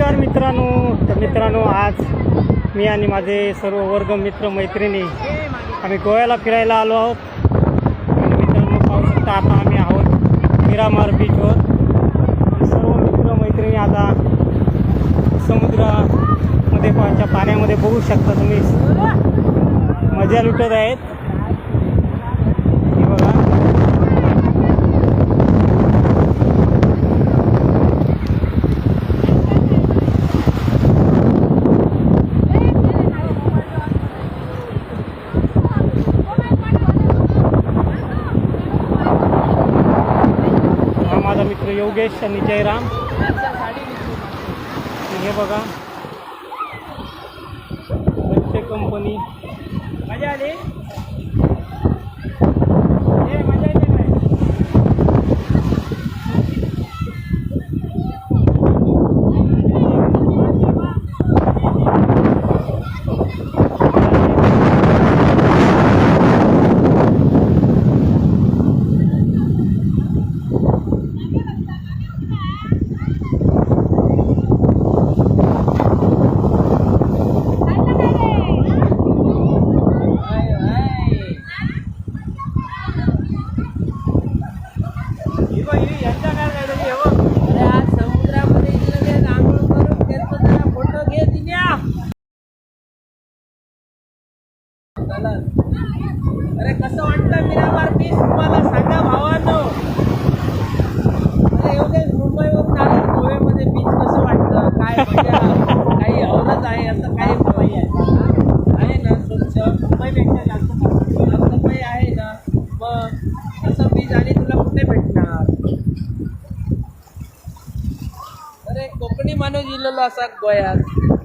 नमस्कार मित्रांनो. तर मित्रांनो आज मी आणि माझे सर्व वर्ग मित्र मैत्रिणी आम्ही गोव्याला फिरायला आलो आहोत. मित्रांनो पाहू शकता आता आम्ही आहोत मिरामार बीचवर सर्व मित्र मैत्रिणी आता समुद्रामध्ये पाच्या पाण्यामध्ये बघू शकता तुम्ही. मजा लुटत आहेत. हे बघा हा माझा मित्र योगेश आणि जयराम. हे बघा. बच्चे कंपनी मजा आली ए, मजा येते काय? ही बघ, ही यांच्या काय गाडी आहे, हो? अरे आज समुद्रामध्ये इकडे ते आंघोळ करून गेलतो जरा फोटो घे दिन्या चला. अरे कसं वाटलं मिरामार बीच तुम्हाला सांगा भावानो. अरे एवढे मुंबईवरून आले गोव्यामध्ये बीच कसं वाटलं? काय काही अवरच आहे असं काही मुंबई आहे. आहे ना स्वच्छ? मुंबईपेक्षा जास्त मुंबई आहे ना. मग असं बीच आणि कोकणी माणूस इलेलो असा गोयात.